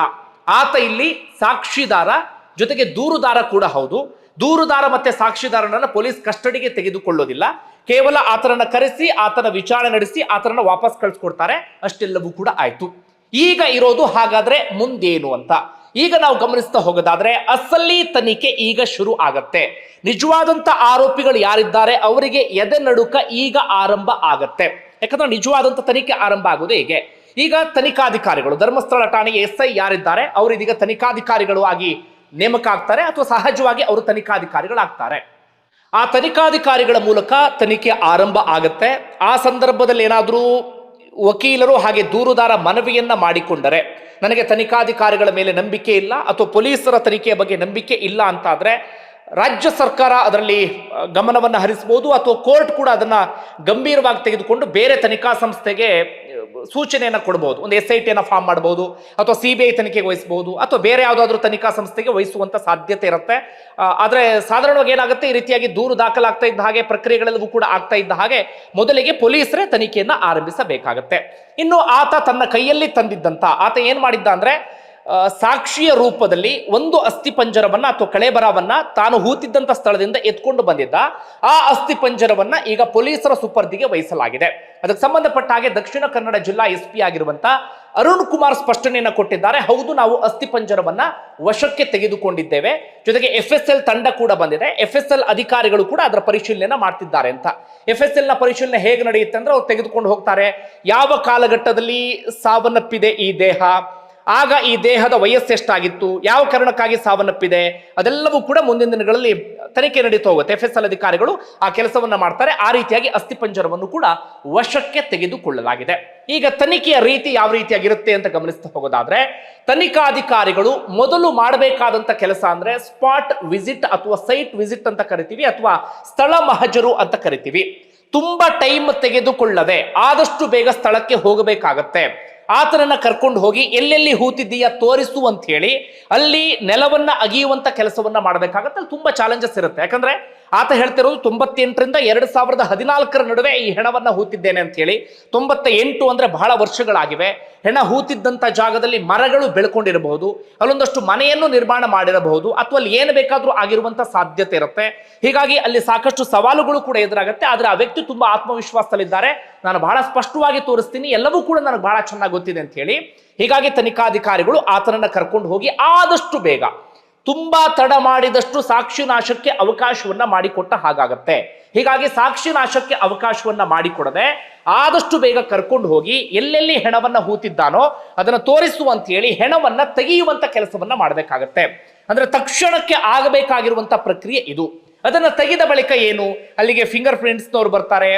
ಆತ ಇಲ್ಲಿ ಸಾಕ್ಷಿದಾರ, ಜೊತೆಗೆ ದೂರುದಾರ ಕೂಡ ಹೌದು. ದೂರುದಾರ ಮತ್ತೆ ಸಾಕ್ಷಿದಾರರನ್ನು ಪೊಲೀಸ್ ಕಸ್ಟಡಿಗೆ ತೆಗೆದುಕೊಳ್ಳೋದಿಲ್ಲ. ಕೇವಲ ಆತನನ್ನ ಕರೆಸಿ, ಆತನ ವಿಚಾರಣೆ ನಡೆಸಿ, ಆತನನ್ನ ವಾಪಸ್ ಕಳಿಸ್ಕೊಡ್ತಾರೆ. ಅಷ್ಟೆಲ್ಲವೂ ಕೂಡ ಆಯ್ತು. ಈಗ ಇರೋದು ಹಾಗಾದ್ರೆ ಮುಂದೇನು ಅಂತ. ಈಗ ನಾವು ಗಮನಿಸ್ತಾ ಹೋಗೋದಾದ್ರೆ ಅಸಲಿ ತನಿಖೆ ಈಗ ಶುರು ಆಗತ್ತೆ. ನಿಜವಾದಂತ ಆರೋಪಿಗಳು ಯಾರಿದ್ದಾರೆ, ಅವರಿಗೆ ಎದೆ ನಡುಕ ಈಗ ಆರಂಭ ಆಗತ್ತೆ. ಯಾಕಂದ್ರೆ ನಿಜವಾದಂಥ ತನಿಖೆ ಆರಂಭ ಆಗೋದು ಹೇಗೆ. ಈಗ ತನಿಖಾಧಿಕಾರಿಗಳು, ಧರ್ಮಸ್ಥಳ ಠಾಣೆಗೆ ಎಸ್ ಐ ಯಾರಿದ್ದಾರೆ ಅವರು ಇದೀಗ ತನಿಖಾಧಿಕಾರಿಗಳು ಆಗಿ ನೇಮಕ ಆಗ್ತಾರೆ ಅಥವಾ ಸಹಜವಾಗಿ ಅವರು ತನಿಖಾಧಿಕಾರಿಗಳಾಗ್ತಾರೆ. ಆ ತನಿಖಾಧಿಕಾರಿಗಳ ಮೂಲಕ ತನಿಖೆ ಆರಂಭ ಆಗುತ್ತೆ. ಆ ಸಂದರ್ಭದಲ್ಲಿ ಏನಾದರೂ ವಕೀಲರು ಹಾಗೆ ದೂರುದಾರ ಮನವಿಯನ್ನ ಮಾಡಿಕೊಂಡರೆ, ನನಗೆ ತನಿಖಾಧಿಕಾರಿಗಳ ಮೇಲೆ ನಂಬಿಕೆ ಇಲ್ಲ ಅಥವಾ ಪೊಲೀಸರ ತನಿಖೆಯ ಬಗ್ಗೆ ನಂಬಿಕೆ ಇಲ್ಲ ಅಂತಾದ್ರೆ ರಾಜ್ಯ ಸರ್ಕಾರ ಅದರಲ್ಲಿ ಗಮನವನ್ನು ಹರಿಸಬಹುದು ಅಥವಾ ಕೋರ್ಟ್ ಕೂಡ ಅದನ್ನು ಗಂಭೀರವಾಗಿ ತೆಗೆದುಕೊಂಡು ಬೇರೆ ತನಿಖಾ ಸಂಸ್ಥೆಗೆ ಸೂಚನೆಯನ್ನು ಕೊಡ್ಬೋದು. ಒಂದು ಎಸ್ ಐ ಟಿಯನ್ನು ಫಾರ್ಮ್ ಮಾಡಬಹುದು ಅಥವಾ ಸಿ ಬಿ ಐ ತನಿಖೆಗೆ ವಹಿಸಬಹುದು ಅಥವಾ ಬೇರೆ ಯಾವುದಾದ್ರೂ ತನಿಖಾ ಸಂಸ್ಥೆಗೆ ವಹಿಸುವಂಥ ಸಾಧ್ಯತೆ ಇರುತ್ತೆ. ಆದರೆ ಸಾಧಾರಣವಾಗಿ ಏನಾಗುತ್ತೆ? ಈ ರೀತಿಯಾಗಿ ದೂರು ದಾಖಲಾಗ್ತಾ ಇದ್ದ ಹಾಗೆ, ಪ್ರಕ್ರಿಯೆಗಳೆಲ್ಲವೂ ಕೂಡ ಆಗ್ತಾ ಇದ್ದ ಹಾಗೆ, ಮೊದಲಿಗೆ ಪೊಲೀಸರೇ ತನಿಖೆಯನ್ನು ಆರಂಭಿಸಬೇಕಾಗತ್ತೆ. ಇನ್ನು ಆತ ತನ್ನ ಕೈಯಲ್ಲಿ ತಂದಿದ್ದಂತ, ಆತ ಏನು ಮಾಡಿದ್ದ ಅಂದ್ರೆ ಸಾಕ್ಷಿಯ ರೂಪದಲ್ಲಿ ಒಂದು ಅಸ್ಥಿಪಂಜರವನ್ನ ಅಥವಾ ಕಳೆಬರವನ್ನ ತಾನು ಹೂತಿದ್ದಂಥ ಸ್ಥಳದಿಂದ ಎತ್ಕೊಂಡು ಬಂದಿದ್ದ, ಆ ಅಸ್ಥಿಪಂಜರವನ್ನ ಈಗ ಪೊಲೀಸರ ಸುಪರ್ದಿಗೆ ವಹಿಸಲಾಗಿದೆ. ಅದಕ್ಕೆ ಸಂಬಂಧಪಟ್ಟ ಹಾಗೆ ದಕ್ಷಿಣ ಕನ್ನಡ ಜಿಲ್ಲಾ ಎಸ್ ಪಿ ಆಗಿರುವಂತ ಅರುಣ್ ಕುಮಾರ್ ಸ್ಪಷ್ಟನೆಯನ್ನು ಕೊಟ್ಟಿದ್ದಾರೆ. ಹೌದು, ನಾವು ಅಸ್ಥಿಪಂಜರವನ್ನ ವಶಕ್ಕೆ ತೆಗೆದುಕೊಂಡಿದ್ದೇವೆ. ಜೊತೆಗೆ ಎಫ್ ಎಸ್ ಎಲ್ ತಂಡ ಕೂಡ ಬಂದಿದೆ. ಎಫ್ ಎಸ್ ಎಲ್ ಅಧಿಕಾರಿಗಳು ಕೂಡ ಅದರ ಪರಿಶೀಲನೆ ಮಾಡ್ತಿದ್ದಾರೆ ಅಂತ. ಎಫ್ ಎಸ್ ಎಲ್ ಪರಿಶೀಲನೆ ಹೇಗೆ ನಡೆಯುತ್ತೆ ಅಂದ್ರೆ ಅವ್ರು ತೆಗೆದುಕೊಂಡು ಹೋಗ್ತಾರೆ. ಯಾವ ಕಾಲಘಟ್ಟದಲ್ಲಿ ಸಾವನ್ನಪ್ಪಿದೆ ಈ ದೇಹ? ಆಗ ಈ ದೇಹದ ವಯಸ್ಸೆಷ್ಟಾಗಿತ್ತು ಯಾವ ಕಾರಣಕ್ಕಾಗಿ ಸಾವನ್ನಪ್ಪಿದೆ? ಅದೆಲ್ಲವೂ ಕೂಡ ಮುಂದಿನ ದಿನಗಳಲ್ಲಿ ತನಿಖೆ ನಡೀತಾ ಹೋಗುತ್ತೆ. ಎಫ್ ಎಸ್ ಅಧಿಕಾರಿಗಳು ಆ ಕೆಲಸವನ್ನ ಮಾಡ್ತಾರೆ. ಆ ರೀತಿಯಾಗಿ ಅಸ್ಥಿಪಂಜರವನ್ನು ಕೂಡ ವಶಕ್ಕೆ ತೆಗೆದುಕೊಳ್ಳಲಾಗಿದೆ. ಈಗ ತನಿಖೆಯ ರೀತಿ ಯಾವ ರೀತಿಯಾಗಿರುತ್ತೆ ಅಂತ ಗಮನಿಸ್ತಾ ಹೋಗೋದಾದ್ರೆ, ತನಿಖಾಧಿಕಾರಿಗಳು ಮೊದಲು ಮಾಡಬೇಕಾದಂತ ಕೆಲಸ ಅಂದ್ರೆ ಸ್ಪಾಟ್ ವಿಸಿಟ್ ಅಥವಾ ಸೈಟ್ ವಿಸಿಟ್ ಅಂತ ಕರಿತೀವಿ ಅಥವಾ ಸ್ಥಳ ಮಹಜರು ಅಂತ ಕರಿತೀವಿ. ತುಂಬಾ ಟೈಮ್ ತೆಗೆದುಕೊಳ್ಳದೆ ಆದಷ್ಟು ಬೇಗ ಸ್ಥಳಕ್ಕೆ ಹೋಗಬೇಕಾಗತ್ತೆ. ಆತನನ್ನ ಕರ್ಕೊಂಡು ಹೋಗಿ ಎಲ್ಲೆಲ್ಲಿ ಹೂತಿದ್ದೀಯ ತೋರಿಸು ಅಂತ ಹೇಳಿ ಅಲ್ಲಿ ನೆಲವನ್ನ ಅಗಿಯುವಂತ ಕೆಲಸವನ್ನ ಮಾಡಬೇಕಾಗತ್ತೆ. ಅಲ್ಲಿ ತುಂಬಾ ಚಾಲೆಂಜಸ್ ಇರುತ್ತೆ. ಯಾಕಂದ್ರೆ ಆತ ಹೇಳ್ತಿರೋದು ತೊಂಬತ್ತೆಂಟರಿಂದ ಎರಡ್ ಸಾವಿರದ ಹದಿನಾಲ್ಕರ ನಡುವೆ ಈ ಹೆಣವನ್ನ ಹೂತಿದ್ದೇನೆ ಅಂತ ಹೇಳಿ ತೊಂಬತ್ತ ಎಂಟು ಅಂದ್ರೆ ಬಹಳ ವರ್ಷಗಳಾಗಿವೆ. ಹೆಣ ಹೂತಿದ್ದಂತ ಜಾಗದಲ್ಲಿ ಮರಗಳು ಬೆಳ್ಕೊಂಡಿರಬಹುದು. ಅಲ್ಲೊಂದಷ್ಟು ಮನೆಯನ್ನು ನಿರ್ಮಾಣ ಮಾಡಿರಬಹುದು. ಅಥವಾ ಅಲ್ಲಿ ಏನು ಬೇಕಾದ್ರೂ ಆಗಿರುವಂತ ಸಾಧ್ಯತೆ ಇರುತ್ತೆ. ಹೀಗಾಗಿ ಅಲ್ಲಿ ಸಾಕಷ್ಟು ಸವಾಲುಗಳು ಕೂಡ ಎದುರಾಗುತ್ತೆ. ಆದ್ರೆ ಆ ವ್ಯಕ್ತಿ ತುಂಬಾ ಆತ್ಮವಿಶ್ವಾಸದಲ್ಲಿದ್ದಾರೆ. ನಾನು ಬಹಳ ಸ್ಪಷ್ಟವಾಗಿ ತೋರಿಸ್ತೀನಿ. ಎಲ್ಲವೂ ಕೂಡ ನನಗೆ ಬಹಳ ಚೆನ್ನಾಗಿ ಗೊತ್ತಿದೆ ಅಂತ ಹೇಳಿ ಹೀಗಾಗಿ ತನಿಖಾಧಿಕಾರಿಗಳು ಆತನನ್ನ ಕರ್ಕೊಂಡು ಹೋಗಿ ಆದಷ್ಟು ಬೇಗ ತುಂಬಾ ತಡ ಮಾಡಿದಷ್ಟು ಸಾಕ್ಷಿ ನಾಶಕ್ಕೆ ಅವಕಾಶವನ್ನ ಮಾಡಿಕೊಟ್ಟ ಹಾಗಾಗತ್ತೆ. ಹೀಗಾಗಿ ಸಾಕ್ಷಿ ನಾಶಕ್ಕೆ ಅವಕಾಶವನ್ನ ಮಾಡಿಕೊಡದೆ ಆದಷ್ಟು ಬೇಗ ಕರ್ಕೊಂಡು ಹೋಗಿ ಎಲ್ಲೆಲ್ಲಿ ಹೆಣವನ್ನ ಹೂತಿದ್ದಾನೋ ಅದನ್ನ ತೋರಿಸು ಅಂತ ಹೇಳಿ ಹೆಣವನ್ನ ತೆಗೆಯುವಂತ ಕೆಲಸವನ್ನ ಮಾಡಬೇಕಾಗತ್ತೆ. ಅಂದ್ರೆ ತಕ್ಷಣಕ್ಕೆ ಆಗಬೇಕಾಗಿರುವಂತ ಪ್ರಕ್ರಿಯೆ ಇದು. ಅದನ್ನ ತೆಗೆದ ಬಳಿಕ ಏನು? ಅಲ್ಲಿಗೆ ಫಿಂಗರ್ ಪ್ರಿಂಟ್ಸ್ನವ್ರು ಬರ್ತಾರೆ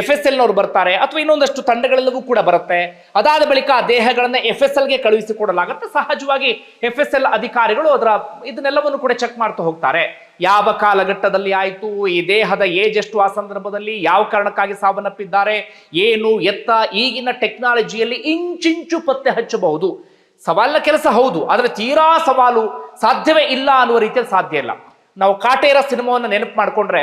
ಎಫ್ ಎಸ್ ಎಲ್ನವ್ರು ಬರ್ತಾರೆ, ಅಥವಾ ಇನ್ನೊಂದಷ್ಟು ತಂಡಗಳೆಲ್ಲವೂ ಕೂಡ ಬರುತ್ತೆ. ಅದಾದ ಬಳಿಕ ಆ ದೇಹಗಳನ್ನು ಎಫ್ ಎಸ್ ಎಲ್ಗೆ ಕಳುಹಿಸಿಕೊಡಲಾಗುತ್ತೆ ಸಹಜವಾಗಿ ಎಫ್ ಎಸ್ ಎಲ್ ಅಧಿಕಾರಿಗಳು ಅದರ ಇದನ್ನೆಲ್ಲವನ್ನು ಕೂಡ ಚೆಕ್ ಮಾಡ್ತಾ ಹೋಗ್ತಾರೆ. ಯಾವ ಕಾಲಘಟ್ಟದಲ್ಲಿ ಆಯಿತು? ಈ ದೇಹದ ಏಜ್ ಎಷ್ಟು ಆ ಸಂದರ್ಭದಲ್ಲಿ? ಯಾವ ಕಾರಣಕ್ಕಾಗಿ ಸಾವನ್ನಪ್ಪಿದ್ದಾರೆ? ಏನು? ಎತ್ತ? ಈಗಿನ ಟೆಕ್ನಾಲಜಿಯಲ್ಲಿ ಇಂಚಿಂಚು ಪತ್ತೆ ಹಚ್ಚಬಹುದು. ಸವಾಲಿನ ಕೆಲಸ ಹೌದು, ಆದರೆ ತೀರಾ ಸವಾಲು ಸಾಧ್ಯವೇ ಇಲ್ಲ ಅನ್ನುವ ರೀತಿಯಲ್ಲಿ ಸಾಧ್ಯ ಇಲ್ಲ. ನಾವು ಕಾಟೇರ ಸಿನಿಮಾವನ್ನು ನೆನಪು ಮಾಡಿಕೊಂಡ್ರೆ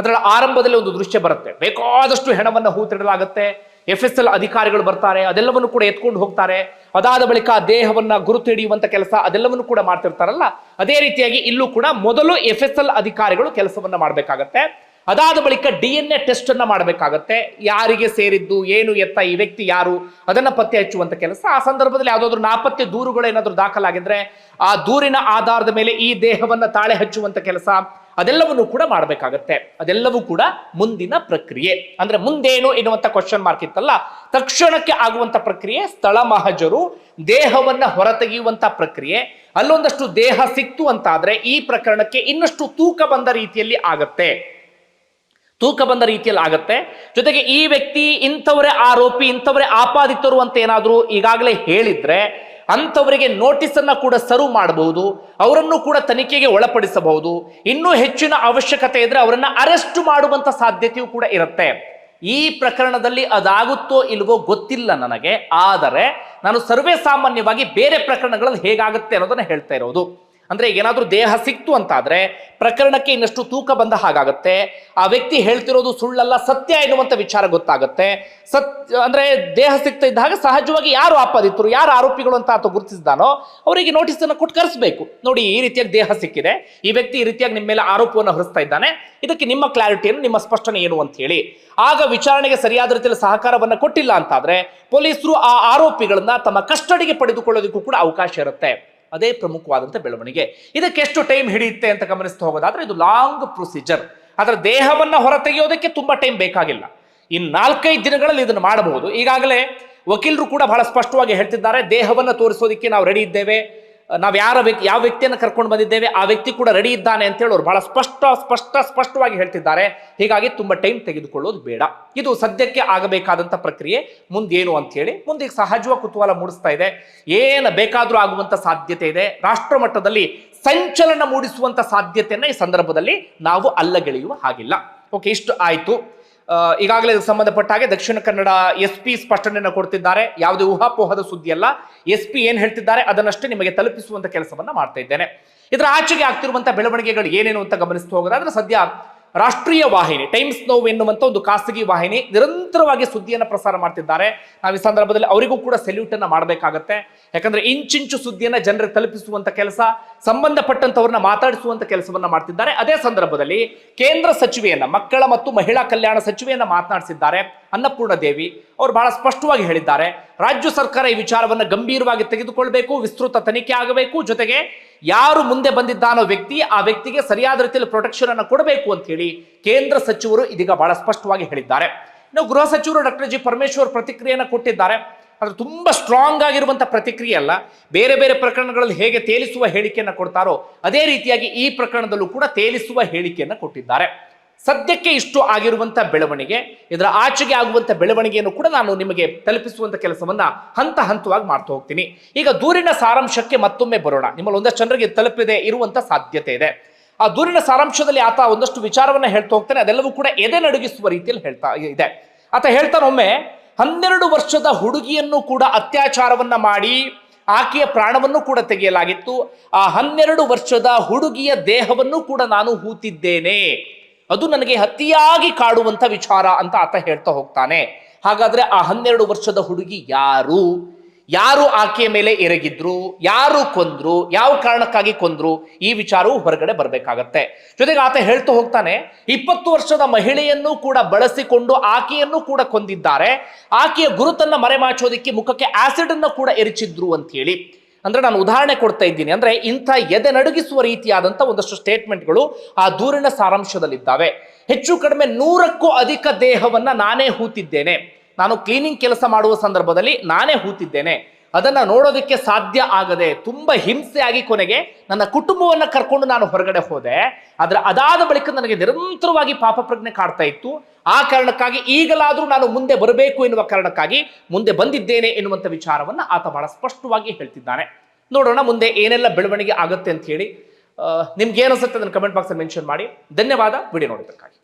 ಅದರ ಆರಂಭದಲ್ಲಿ ಒಂದು ದೃಶ್ಯ ಬರುತ್ತೆ. ಬೇಕಾದಷ್ಟು ಹೆಣವನ್ನು ಹೂತಿಡಲಾಗುತ್ತೆ ಎಫ್ ಎಸ್ ಎಲ್ ಅಧಿಕಾರಿಗಳು ಬರ್ತಾರೆ, ಅದೆಲ್ಲವನ್ನು ಕೂಡ ಎತ್ಕೊಂಡು ಹೋಗ್ತಾರೆ. ಅದಾದ ಬಳಿಕ ದೇಹವನ್ನ ಗುರುತು ಹಿಡಿಯುವಂತ ಕೆಲಸ ಅದೆಲ್ಲವನ್ನು ಕೂಡ ಮಾಡ್ತಿರ್ತಾರಲ್ಲ, ಅದೇ ರೀತಿಯಾಗಿ ಇಲ್ಲೂ ಕೂಡ ಮೊದಲು ಎಫ್ ಎಸ್ ಎಲ್ ಅಧಿಕಾರಿಗಳು ಕೆಲಸವನ್ನ ಮಾಡಬೇಕಾಗತ್ತೆ. ಅದಾದ ಬಳಿಕ ಡಿ ಎನ್ ಎ ಟೆಸ್ಟ್ ಅನ್ನ ಮಾಡಬೇಕಾಗತ್ತೆ. ಯಾರಿಗೆ ಸೇರಿದ್ದು, ಏನು ಎತ್ತ, ಈ ವ್ಯಕ್ತಿ ಯಾರು, ಅದನ್ನ ಪತ್ತೆ ಹಚ್ಚುವಂತ ಕೆಲಸ. ಆ ಸಂದರ್ಭದಲ್ಲಿ ಯಾವ್ದಾದ್ರು ನಾಪತ್ತೆ ದೂರುಗಳು ಏನಾದ್ರು ದಾಖಲಾಗಿದ್ರೆ, ಆ ದೂರಿನ ಆಧಾರದ ಮೇಲೆ ಈ ದೇಹವನ್ನ ತಾಳೆ ಹಚ್ಚುವಂತ ಕೆಲಸ, ಅದೆಲ್ಲವನ್ನು ಕೂಡ ಮಾಡಬೇಕಾಗತ್ತೆ. ಅದೆಲ್ಲವೂ ಕೂಡ ಮುಂದಿನ ಪ್ರಕ್ರಿಯೆ. ಅಂದ್ರೆ ಮುಂದೇನು ಎನ್ನುವಂತ ಕ್ವಶನ್ ಮಾರ್ಕ್ ಇತ್ತಲ್ಲ, ತಕ್ಷಣಕ್ಕೆ ಆಗುವಂತ ಪ್ರಕ್ರಿಯೆ ಸ್ಥಳ ಮಹಜರು, ದೇಹವನ್ನ ಹೊರತೆಗೆಯುವಂತ ಪ್ರಕ್ರಿಯೆ. ಅಲ್ಲೊಂದಷ್ಟು ದೇಹ ಸಿಕ್ತು ಅಂತಾದ್ರೆ ಈ ಪ್ರಕರಣಕ್ಕೆ ಇನ್ನಷ್ಟು ತೂಕ ಬಂದ ರೀತಿಯಲ್ಲಿ ಆಗತ್ತೆ. ತೂಕ ಬಂದ ರೀತಿಯಲ್ಲಿ ಆಗುತ್ತೆ. ಜೊತೆಗೆ ಈ ವ್ಯಕ್ತಿ ಇಂಥವರೇ ಆರೋಪಿ, ಇಂಥವರೇ ಆಪಾದಿತರು ಅಂತ ಏನಾದರೂ ಈಗಾಗಲೇ ಹೇಳಿದ್ರೆ ಅಂಥವರಿಗೆ ನೋಟಿಸ್ ಅನ್ನ ಕೂಡ ಸರ್ವ್ ಮಾಡಬಹುದು, ಅವರನ್ನು ಕೂಡ ತನಿಖೆಗೆ ಒಳಪಡಿಸಬಹುದು. ಇನ್ನೂ ಹೆಚ್ಚಿನ ಅವಶ್ಯಕತೆ ಇದ್ರೆ ಅವರನ್ನ ಅರೆಸ್ಟ್ ಮಾಡುವಂತ ಸಾಧ್ಯತೆಯೂ ಕೂಡ ಇರುತ್ತೆ. ಈ ಪ್ರಕರಣದಲ್ಲಿ ಅದಾಗುತ್ತೋ ಇಲ್ವೋ ಗೊತ್ತಿಲ್ಲ ನನಗೆ, ಆದರೆ ನಾನು ಸರ್ವೇ ಸಾಮಾನ್ಯವಾಗಿ ಬೇರೆ ಪ್ರಕರಣಗಳಲ್ಲಿ ಹೇಗಾಗುತ್ತೆ ಅನ್ನೋದನ್ನ ಹೇಳ್ತಾ ಇರೋದು. ಅಂದ್ರೆ ಏನಾದರೂ ದೇಹ ಸಿಕ್ತು ಅಂತಾದರೆ ಪ್ರಕರಣಕ್ಕೆ ಇನ್ನಷ್ಟು ತೂಕ ಬಂದ ಹಾಗಾಗತ್ತೆ. ಆ ವ್ಯಕ್ತಿ ಹೇಳ್ತಿರೋದು ಸುಳ್ಳಲ್ಲ, ಸತ್ಯ ಎನ್ನುವಂಥ ವಿಚಾರ ಗೊತ್ತಾಗುತ್ತೆ. ಸತ್, ಅಂದ್ರೆ ದೇಹ ಸಿಗ್ತಾ ಇದ್ದಾಗ ಸಹಜವಾಗಿ ಯಾರು ಆಪಾದಿತರು, ಯಾರು ಆರೋಪಿಗಳು ಅಂತ ಆತ ಗುರುತಿಸಿದಾನೋ ಅವರಿಗೆ ನೋಟಿಸ್ ಅನ್ನು ಕೊಟ್ಟು ಕರೆಸಬೇಕು. ನೋಡಿ, ಈ ರೀತಿಯಾಗಿ ದೇಹ ಸಿಕ್ಕಿದೆ. ಈ ವ್ಯಕ್ತಿ ಈ ರೀತಿಯಾಗಿ ನಿಮ್ಮ ಮೇಲೆ ಆರೋಪವನ್ನು ಹೊರಿಸ್ತಾ ಇದ್ದಾನೆ. ಇದಕ್ಕೆ ನಿಮ್ಮ ಕ್ಲಾರಿಟಿಯನ್ನು ನಿಮ್ಮ ಸ್ಪಷ್ಟನೆ ಏನು ಅಂತ ಹೇಳಿ. ಆಗ ವಿಚಾರಣೆಗೆ ಸರಿಯಾದ ರೀತಿಯಲ್ಲಿ ಸಹಕಾರವನ್ನು ಕೊಟ್ಟಿಲ್ಲ ಅಂತಾದರೆ ಪೊಲೀಸರು ಆ ಆರೋಪಿಗಳನ್ನ ತಮ್ಮ ಕಸ್ಟಡಿಗೆ ಪಡೆದುಕೊಳ್ಳೋದಕ್ಕೂ ಕೂಡ ಅವಕಾಶ ಇರುತ್ತೆ. ಅದೇ ಪ್ರಮುಖವಾದಂಥ ಬೆಳವಣಿಗೆ. ಇದಕ್ಕೆ ಎಷ್ಟು ಟೈಮ್ ಹಿಡಿಯುತ್ತೆ ಅಂತ ಗಮನಿಸ್ತಾ ಹೋಗೋದಾದ್ರೆ, ಇದು ಲಾಂಗ್ ಪ್ರೊಸೀಜರ್ ಅದರ ದೇಹವನ್ನು ಹೊರತೆಗೆಯೋದಕ್ಕೆ ತುಂಬ ಟೈಮ್ ಬೇಕಾಗಿಲ್ಲ. ಇನ್ನು ನಾಲ್ಕೈದು ದಿನಗಳಲ್ಲಿ ಇದನ್ನು ಮಾಡಬಹುದು. ಈಗಾಗಲೇ ವಕೀಲರು ಕೂಡ ಬಹಳ ಸ್ಪಷ್ಟವಾಗಿ ಹೇಳ್ತಿದ್ದಾರೆ, ದೇಹವನ್ನು ತೋರಿಸೋದಕ್ಕೆ ನಾವು ರೆಡಿ ಇದ್ದೇವೆ. ನಾವು ಯಾರ ವ್ಯಕ್ತಿ, ಯಾವ ವ್ಯಕ್ತಿಯನ್ನು ಕರ್ಕೊಂಡು ಬಂದಿದ್ದೇವೆ, ಆ ವ್ಯಕ್ತಿ ಕೂಡ ರೆಡಿ ಇದ್ದಾನೆ ಅಂತ ಹೇಳೋರು ಬಹಳ ಸ್ಪಷ್ಟ ಸ್ಪಷ್ಟ, ಸ್ಪಷ್ಟವಾಗಿ ಹೇಳ್ತಿದ್ದಾರೆ. ಹೀಗಾಗಿ ತುಂಬ ಟೈಮ್ ತೆಗೆದುಕೊಳ್ಳೋದು ಬೇಡ. ಇದು ಸದ್ಯಕ್ಕೆ ಆಗಬೇಕಾದಂಥ ಪ್ರಕ್ರಿಯೆ. ಮುಂದೇನು ಅಂತ ಹೇಳಿ ಮುಂದೆ ಸಹಜವ ಕುತೂಹಲ ಮೂಡಿಸ್ತಾ ಇದೆ. ಏನು ಬೇಕಾದರೂ ಆಗುವಂಥ ಸಾಧ್ಯತೆ ಇದೆ. ರಾಷ್ಟ್ರ ಮಟ್ಟದಲ್ಲಿ ಸಂಚಲನ ಮೂಡಿಸುವಂಥ ಸಾಧ್ಯತೆಯನ್ನು ಈ ಸಂದರ್ಭದಲ್ಲಿ ನಾವು ಅಲ್ಲಗೆಳೆಯುವ ಹಾಗಿಲ್ಲ. ಓಕೆ ಇಷ್ಟು ಆಯ್ತು. ಈಗಾಗಲೇ ಸಂಬಂಧಪಟ್ಟ ಹಾಗೆ ದಕ್ಷಿಣ ಕನ್ನಡ ಎಸ್ ಪಿ ಸ್ಪಷ್ಟನೆಯನ್ನು ಕೊಡ್ತಿದ್ದಾರೆ. ಯಾವುದೇ ಊಹಾಪೋಹದ ಸುದ್ದಿ ಅಲ್ಲ. ಎಸ್ ಪಿ ಏನ್ ಹೇಳ್ತಿದ್ದಾರೆ ಅದನ್ನಷ್ಟೇ ನಿಮಗೆ ತಲುಪಿಸುವಂತ ಕೆಲಸವನ್ನ ಮಾಡ್ತಾ ಇದ್ದೇನೆ. ಇದರ ಆಚೆಗೆ ಆಗ್ತಿರುವಂತಹ ಬೆಳವಣಿಗೆಗಳು ಏನೇನು ಅಂತ ಗಮನಿಸ್ತಾ ಹೋಗೋದಾದ್ರೆ ಸದ್ಯ ರಾಷ್ಟ್ರೀಯ ವಾಹಿನಿ ಟೈಮ್ಸ್ ನೋವು ಎನ್ನುವಂಥ ಒಂದು ಖಾಸಗಿ ವಾಹಿನಿ ನಿರಂತರವಾಗಿ ಸುದ್ದಿಯನ್ನು ಪ್ರಸಾರ ಮಾಡ್ತಿದ್ದಾರೆ. ನಾವು ಈ ಸಂದರ್ಭದಲ್ಲಿ ಅವರಿಗೂ ಕೂಡ ಸೆಲ್ಯೂಟ್ ಅನ್ನ ಮಾಡಬೇಕಾಗತ್ತೆ. ಯಾಕಂದ್ರೆ ಇಂಚಿಂಚು ಸುದ್ದಿಯನ್ನ ಜನರಿಗೆ ತಲುಪಿಸುವಂತ ಕೆಲಸ, ಸಂಬಂಧಪಟ್ಟಂತವ್ರನ್ನ ಮಾತಾಡಿಸುವಂತ ಕೆಲಸವನ್ನ ಮಾಡ್ತಿದ್ದಾರೆ. ಅದೇ ಸಂದರ್ಭದಲ್ಲಿ ಕೇಂದ್ರ ಸಚಿವೆಯನ್ನ, ಮಕ್ಕಳ ಮತ್ತು ಮಹಿಳಾ ಕಲ್ಯಾಣ ಸಚಿವೆಯನ್ನ ಮಾತನಾಡಿಸಿದ್ದಾರೆ ಅನ್ನಪೂರ್ಣ ದೇವಿ. ಅವರು ಬಹಳ ಸ್ಪಷ್ಟವಾಗಿ ಹೇಳಿದ್ದಾರೆ, ರಾಜ್ಯ ಸರ್ಕಾರ ಈ ವಿಚಾರವನ್ನ ಗಂಭೀರವಾಗಿ ತೆಗೆದುಕೊಳ್ಬೇಕು, ವಿಸ್ತೃತ ತನಿಖೆ ಆಗಬೇಕು. ಜೊತೆಗೆ ಯಾರು ಮುಂದೆ ಬಂದಿದ್ದಾನೋ ವ್ಯಕ್ತಿ, ಆ ವ್ಯಕ್ತಿಗೆ ಸರಿಯಾದ ರೀತಿಯಲ್ಲಿ ಪ್ರೊಟೆಕ್ಷನ್ ಅನ್ನು ಕೊಡಬೇಕು ಅಂತ ಹೇಳಿ ಕೇಂದ್ರ ಸಚಿವರು ಇದೀಗ ಬಹಳ ಸ್ಪಷ್ಟವಾಗಿ ಹೇಳಿದ್ದಾರೆ. ಇನ್ನು ಗೃಹ ಸಚಿವರು ಡಾಕ್ಟರ್ ಜಿ ಪರಮೇಶ್ವರ್ ಪ್ರತಿಕ್ರಿಯೆಯನ್ನು ಕೊಟ್ಟಿದ್ದಾರೆ. ಅದು ತುಂಬ ಸ್ಟ್ರಾಂಗ್ ಆಗಿರುವಂತ ಪ್ರತಿಕ್ರಿಯೆ ಅಲ್ಲ. ಬೇರೆ ಬೇರೆ ಪ್ರಕರಣಗಳಲ್ಲಿ ಹೇಗೆ ತೇಲಿಸುವ ಹೇಳಿಕೆಯನ್ನು ಕೊಡ್ತಾರೋ, ಅದೇ ರೀತಿಯಾಗಿ ಈ ಪ್ರಕರಣದಲ್ಲೂ ಕೂಡ ತೇಲಿಸುವ ಹೇಳಿಕೆಯನ್ನು ಕೊಟ್ಟಿದ್ದಾರೆ. ಸದ್ಯಕ್ಕೆ ಇಷ್ಟು ಆಗಿರುವಂಥ ಬೆಳವಣಿಗೆ, ಇದರ ಆಚೆಗೆ ಆಗುವಂಥ ಬೆಳವಣಿಗೆಯನ್ನು ಕೂಡ ನಾನು ನಿಮಗೆ ತಲುಪಿಸುವಂಥ ಕೆಲಸವನ್ನು ಹಂತ ಹಂತವಾಗಿ ಮಾಡ್ತಾ ಹೋಗ್ತೀನಿ. ಈಗ ದೂರಿನ ಸಾರಾಂಶಕ್ಕೆ ಮತ್ತೊಮ್ಮೆ ಬರೋಣ. ನಿಮ್ಮಲ್ಲಿ ಒಂದಷ್ಟು ಜನರಿಗೆ ತಲುಪಿದೆ ಇರುವಂಥ ಸಾಧ್ಯತೆ ಇದೆ. ಆ ದೂರಿನ ಸಾರಾಂಶದಲ್ಲಿ ಆತ ಒಂದಷ್ಟು ವಿಚಾರವನ್ನು ಹೇಳ್ತಾ ಹೋಗ್ತಾನೆ, ಅದೆಲ್ಲವೂ ಕೂಡ ಎದೆ ನಡುಗಿಸುವ ರೀತಿಯಲ್ಲಿ ಹೇಳ್ತಾ ಇದೆ. ಆತ ಹೇಳ್ತಾನೆ, ಒಮ್ಮೆ ಹನ್ನೆರಡು ವರ್ಷದ ಹುಡುಗಿಯನ್ನು ಕೂಡ ಅತ್ಯಾಚಾರವನ್ನು ಮಾಡಿ, ಆಕೆಯ ಪ್ರಾಣವನ್ನು ಕೂಡ ತೆಗೆಯಲಾಗಿತ್ತು. ಆ ಹನ್ನೆರಡು ವರ್ಷದ ಹುಡುಗಿಯ ದೇಹವನ್ನು ಕೂಡ ನಾನು ಹೂತಿದ್ದೇನೆ. ಅದು ನನಗೆ ಅತಿಯಾಗಿ ಕಾಡುವಂತ ವಿಚಾರ ಅಂತ ಆತ ಹೇಳ್ತಾ ಹೋಗ್ತಾನೆ. ಹಾಗಾದ್ರೆ ಆ ಹನ್ನೆರಡು ವರ್ಷದ ಹುಡುಗಿ ಯಾರು? ಯಾರು ಆಕೆಯ ಮೇಲೆ ಎರಗಿದ್ರು? ಯಾರು ಕೊಂದ್ರು? ಯಾವ ಕಾರಣಕ್ಕಾಗಿ ಕೊಂದ್ರು? ಈ ವಿಚಾರವು ಹೊರಗಡೆ ಬರಬೇಕಾಗತ್ತೆ. ಜೊತೆಗೆ ಆತ ಹೇಳ್ತಾ ಹೋಗ್ತಾನೆ, ಇಪ್ಪತ್ತು ವರ್ಷದ ಮಹಿಳೆಯನ್ನು ಕೂಡ ಬಳಸಿಕೊಂಡು ಆಕೆಯನ್ನು ಕೂಡ ಕೊಂದಿದ್ದಾರೆ. ಆಕೆಯ ಗುರುತನ್ನ ಮರೆಮಾಚೋದಿಕ್ಕೆ ಮುಖಕ್ಕೆ ಆಸಿಡ್ ಅನ್ನ ಕೂಡ ಎರಚಿದ್ರು ಅಂತ ಹೇಳಿ. ಅಂದ್ರೆ ನಾನು ಉದಾಹರಣೆ ಕೊಡ್ತಾ ಇದ್ದೀನಿ. ಅಂದ್ರೆ ಇಂಥ ಎದೆ ನಡುಗಿಸುವ ರೀತಿಯಾದಂಥ ಒಂದಷ್ಟು ಸ್ಟೇಟ್ಮೆಂಟ್ಗಳು ಆ ದೂರಿನ ಸಾರಾಂಶದಲ್ಲಿದ್ದಾವೆ. ಹೆಚ್ಚು ಕಡಿಮೆ ನೂರಕ್ಕೂ ಅಧಿಕ ದೇಹವನ್ನ ನಾನೇ ಹೂತಿದ್ದೇನೆ. ನಾನು ಕ್ಲೀನಿಂಗ್ ಕೆಲಸ ಮಾಡುವ ಸಂದರ್ಭದಲ್ಲಿ ನಾನೇ ಹೂತಿದ್ದೇನೆ. ಅದನ್ನ ನೋಡೋದಕ್ಕೆ ಸಾಧ್ಯ ಆಗದೆ ತುಂಬ ಹಿಂಸೆಯಾಗಿ ಕೊನೆಗೆ ನನ್ನ ಕುಟುಂಬವನ್ನ ಕರ್ಕೊಂಡು ನಾನು ಹೊರಗಡೆ ಹೋದೆ. ಅದರ ಅದಾದ ಬಳಿಕ ನನಗೆ ನಿರಂತರವಾಗಿ ಪಾಪ ಪ್ರಜ್ಞೆ ಕಾಡ್ತಾ ಇತ್ತು. ಆ ಕಾರಣಕ್ಕಾಗಿ ಈಗಲಾದರೂ ನಾನು ಮುಂದೆ ಬರಬೇಕು ಎನ್ನುವ ಕಾರಣಕ್ಕಾಗಿ ಮುಂದೆ ಬಂದಿದ್ದೇನೆ ಎನ್ನುವಂಥ ವಿಚಾರವನ್ನ ಆತ ಬಹಳ ಸ್ಪಷ್ಟವಾಗಿ ಹೇಳ್ತಿದ್ದಾನೆ. ನೋಡೋಣ ಮುಂದೆ ಏನೆಲ್ಲ ಬೆಳವಣಿಗೆ ಆಗುತ್ತೆ ಅಂತ ಹೇಳಿ. ನಿಮ್ಗೆ ಏನು ಅನ್ಸುತ್ತೆ ಅದನ್ನು ಕಮೆಂಟ್ ಬಾಕ್ಸಲ್ಲಿ ಮೆನ್ಷನ್ ಮಾಡಿ. ಧನ್ಯವಾದ. ವಿಡಿಯೋ ನೋಡಿದ್ದಕ್ಕಾಗಿ.